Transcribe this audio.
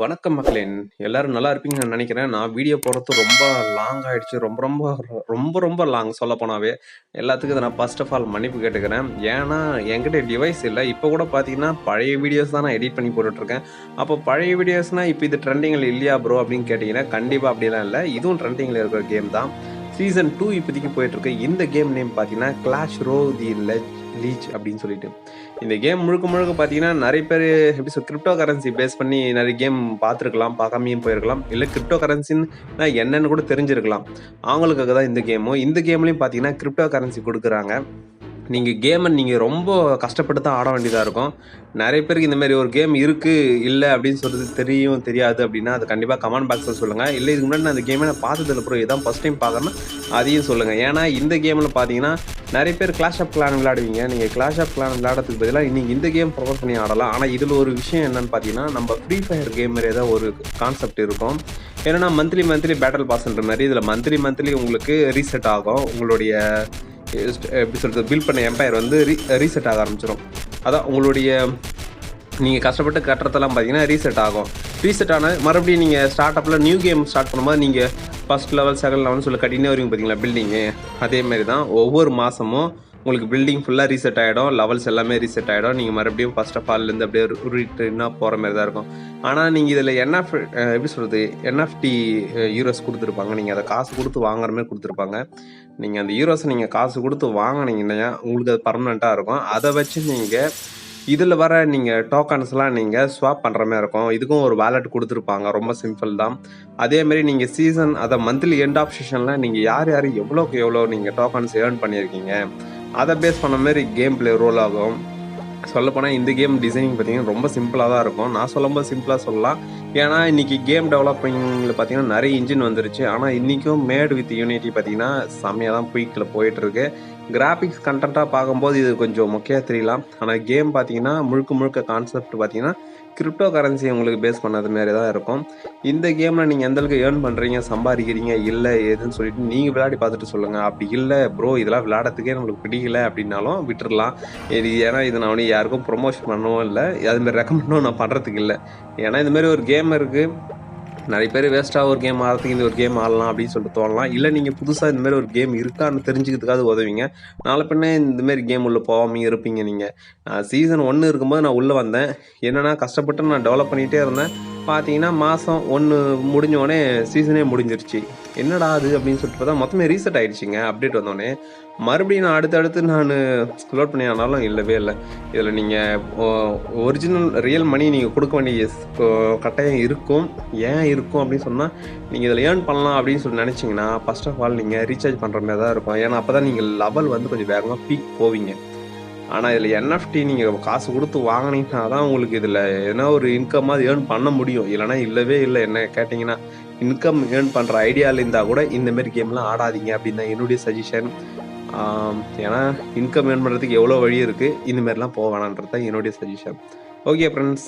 வணக்கம் மக்களே! எல்லாரும் நல்லா இருப்பீங்கன்னு நான் நினைக்கிறேன் நான் வீடியோ போடுறது ரொம்ப லாங் ஆயிடுச்சு. ரொம்ப ரொம்ப ரொம்ப ரொம்ப லாங் சொல்லப்போனாவே. எல்லாத்துக்கும் இதை நான் ஃபர்ஸ்ட் ஆஃப் ஆல் மன்னிப்பு கேட்டுக்கிறேன். ஏன்னா, என்கிட்ட டிவைஸ் இல்லை இப்போ கூட பார்த்தீங்கன்னா, பழைய வீடியோஸ் தான் நான் எடிட் பண்ணி போட்டுட்ருக்கேன் அப்போ பழைய வீடியோஸ்னால் இப்போ இது ட்ரெண்டிங்கில் இல்லையா ப்ரோ? அப்படின்னு கேட்டிங்கன்னா கண்டிப்பாக அப்படிலாம் இல்லை இதுவும் ட்ரெண்டிங்கில் இருக்கிற கேம் தான். சீசன் டூ இப்போதைக்கு போயிட்டுருக்கு. இந்த கேம் நேம் பார்த்தீங்கன்னா, கிளாஷ் ரோ தி லெஜ் லீச் அப்படின்னு சொல்லிட்டு. இந்த கேம் முழுக்க முழுக்க பார்த்தீங்கன்னா, நிறைய பேர் எப்படி சொல் கிரிப்டோ கரன்சி பேஸ் பண்ணி நிறைய கேம் பார்த்துருக்கலாம். பார்க்காமையும் போயிருக்கலாம். இல்லை கிரிப்டோ கரன்சின்னா என்னன்னு கூட தெரிஞ்சிருக்கலாம். அவங்களுக்காக தான் இந்த கேமும். இந்த கேம்லேயும் பார்த்தீங்கன்னா, கிரிப்டோ கரன்சி கொடுக்குறாங்க நீங்கள் கேமை நீங்கள் ரொம்ப கஷ்டப்பட்டு தான் ஆட வேண்டியதாக இருக்கும். நிறைய பேருக்கு இந்த மாதிரி ஒரு கேம் இருக்குது இல்லை அப்படின்னு சொல்கிறது தெரியும், தெரியாது அப்படின்னா, அது கண்டிப்பாக கமெண்ட் பாக்ஸில் சொல்லுங்கள் இல்லை இதுக்கு முன்னாடி நான் அந்த கேமே நான் பார்த்ததில்ல ப்ரோ. இதான் ஃபஸ்ட் டைம் பார்க்குறேன்னா, அதையும் சொல்லுங்கள் ஏன்னா, இந்த கேமில் பார்த்தீங்கன்னா, நிறைய பேர் கிளாஷ் ஆஃப் கிளான் விளையாடுவீங்க. நீங்கள் கிளாஷ் ஆஃப் கிளான் விளையாடுறதுக்கு பதிலாக நீங்க இந்த கேம் ப்ரிஃபர் பண்ணி ஆடலாம். ஆனால் இதில் ஒரு விஷயம் என்னென்னு பார்த்தீங்கன்னா, நம்ம ஃப்ரீ ஃபயர் கேம் மாதிரி தான் ஒரு கான்செப்ட் இருக்கும். ஏன்னா மந்த்லி மந்த்லி பேட்டில் பாஸ்ன்ற மாதிரி இதில் மந்த்லி மந்த்லி உங்களுக்கு ரீசெட் ஆகும். உங்களுடைய Eh, எப்படி சொல்கிறது பில்ட் பண்ண எம்பயர் வந்து ரீ ரீசெட் eh, ஆக ஆரம்பிச்சிடும் அதான் உங்களுடைய நீங்கள் கஷ்டப்பட்டு கட்டுறதெல்லாம் பார்த்தீங்கன்னா, ரீசெட் ஆகும். ரீசெட் ஆனால் மறுபடியும் நீங்கள் ஸ்டார்ட்அப்பில் நியூ கேம் ஸ்டார்ட் பண்ணும்போது, நீங்கள் ஃபஸ்ட் லெவல், செகண்ட் லெவல்னு சொல்லி கட்டினே வருவீங்க பார்த்தீங்களா பில்டிங்கு. அதே மாதிரி தான் ஒவ்வொரு மாதமும் உங்களுக்கு பில்டிங் ஃபுல்லாக ரீசெட் ஆகிடும் லெவல்ஸ் எல்லாமே ரீசெட் ஆயிடும். நீங்கள் மறுபடியும் ஃபர்ஸ்ட் ஆஃப் ஆல்லேருந்து அப்படியே ரிட்டர்னா போகிற மாதிரி தான் இருக்கும். ஆனால் நீங்கள் இதில் என்எஃப் எப்படி சொல்கிறது என்எஃப்டி யூரோஸ் கொடுத்துருப்பாங்க நீங்கள் அதை காசு கொடுத்து வாங்குற கொடுத்துருப்பாங்க நீங்கள் அந்த யூரோஸை நீங்கள் காசு கொடுத்து வாங்கினீங்கன்னா உங்களுக்கு அது பர்மனெண்ட்டாக இருக்கும். அதை வச்சு நீங்கள் இதில் வர நீங்கள் டோக்கன்ஸ்லாம் நீங்கள் ஸ்வாப் பண்ணுற மாரி இருக்கும். இதுக்கும் ஒரு வேலெட் கொடுத்துருப்பாங்க ரொம்ப சிம்பிள் தான். அதேமாரி நீங்கள் சீசன் அதை மந்த்லி எண்ட் ஆஃப் செஷன்ல நீங்கள் யார் யார் எவ்வளோக்கு எவ்வளோ நீங்கள் டோக்கன்ஸ் ஏர்ன் பண்ணியிருக்கீங்க, அதை பேஸ் பண்ண மாரி கேம் பிளே ரோல் ஆகும். சொல்லப்போனால் இந்த கேம் டிசைனிங் பார்த்தீங்கன்னா, ரொம்ப சிம்பிளாக தான் இருக்கும். நான் சொல்லும்போது சிம்பிளாக சொல்லலாம். ஏன்னா, இன்றைக்கி கேம் டெவலப்பிங்கில் பார்த்தீங்கன்னா, நிறைய இன்ஜின் வந்துருச்சு. ஆனால் இன்றைக்கும் மேட் வித் யூனிட்டி பார்த்தீங்கன்னா, செம்மையாக தான் பீக்ல போயிட்டுருக்கு. கிராஃபிக்ஸ் கண்டென்ட்டாக பார்க்கும்போது இது கொஞ்சம் முக்கியம் தெரியலாம். ஆனால் கேம் பார்த்தீங்கன்னா, முழுக்க முழுக்க கான்செப்ட் பார்த்தீங்கன்னா, கிரிப்டோ கரன்சி உங்களுக்கு பேஸ் பண்ணது மாரி தான் இருக்கும். இந்த கேமில் நீங்கள் எந்தளவுக்கு ஏர்ன் பண்ணுறீங்க சம்பாதிக்கிறீங்க இல்லை ஏதுன்னு சொல்லிட்டு நீங்கள் விளையாடி பார்த்துட்டு சொல்லுங்கள் அப்படி இல்லை ப்ரோ இதெல்லாம் விளையாடத்துக்கே நம்மளுக்கு பிடிக்கல அப்படின்னாலும் விட்டுடலாம் இது ஏன்னா, இது நான் யாருக்கும் ப்ரொமோஷன் பண்ணவும் இல்லை. அதுமாரி ரெக்கமெண்டும் நான் பண்ணுறதுக்கு இல்லை. ஏன்னா, இதுமாரி ஒரு கேம் இருக்குது நிறைய பேர் வேஸ்ட்டாக ஒரு கேம் ஆடுறதுக்கு இந்த ஒரு கேம் ஆடலாம் அப்படின்னு சொல்லிட்டு தோணலாம். இல்லை நீங்கள் புதுசாக இந்தமாரி ஒரு கேம் இருக்கான்னு தெரிஞ்சுக்கிறதுக்காக உதவிங்க நாளை பின்னே இந்தமாரி கேம் உள்ளே போகாமல் இருப்பீங்க நீங்கள் சீசன் ஒன்று இருக்கும்போது நான் உள்ளே வந்தேன். என்னன்னா, கஷ்டப்பட்டு நான் டெவலப் பண்ணிகிட்டே இருந்தேன். பார்த்தீங்கன்னா, மாதம் ஒன்று முடிஞ்ச உடனே சீசனே முடிஞ்சிருச்சு. என்னடா அது அப்படின்னு சொல்லிட்டு பார்த்தா, மொத்தமே ரீசெட் ஆயிடுச்சுங்க. அப்டேட் வந்தோடனே மறுபடியும் நான் அடுத்து அடுத்து நானு லோட் பண்ணி ஆனாலும் இல்லவே இல்லை இதில் நீங்கள் ஒரிஜினல் ரியல் மணி நீங்கள் கொடுக்க வேண்டிய கட்டாயம் இருக்கும். ஏன் இருக்கும் அப்படின்னு சொன்னால் நீங்கள் இதில் ஏர்ன் பண்ணலாம் அப்படின்னு சொல்லி நினச்சிங்கன்னா ஃபர்ஸ்ட் ஆஃப் ஆல் நீங்கள் ரீசார்ஜ் பண்ணுற மாதிரி தான் இருக்கும். ஏன்னா, அப்பதான் நீங்கள் லெவல் வந்து கொஞ்சம் வேகமாக பீக் போவீங்க. ஆனால் இதில் என்எஃப்டி நீங்கள் காசு கொடுத்து வாங்குனீங்கன்னா தான் உங்களுக்கு இதில் எதனா ஒரு இன்கம்மாவது ஏர்ன் பண்ண முடியும். இல்லைனா இல்லவே இல்லை என்ன கேட்டிங்கன்னா இன்கம் ஏர்ன் பண்ணுற ஐடியால இருந்தால் கூட இந்தமாரி கேம்லாம் ஆடாதீங்க அப்படின்னு தான் என்னுடைய சஜஷன். ஏன்னா, இன்கம் ஏர்ன் பண்ணுறதுக்கு எவ்வளோ வழி இருக்குது இந்தமாரிலாம் போக வேணான்றது தான் என்னுடைய சஜஷன். Okay friends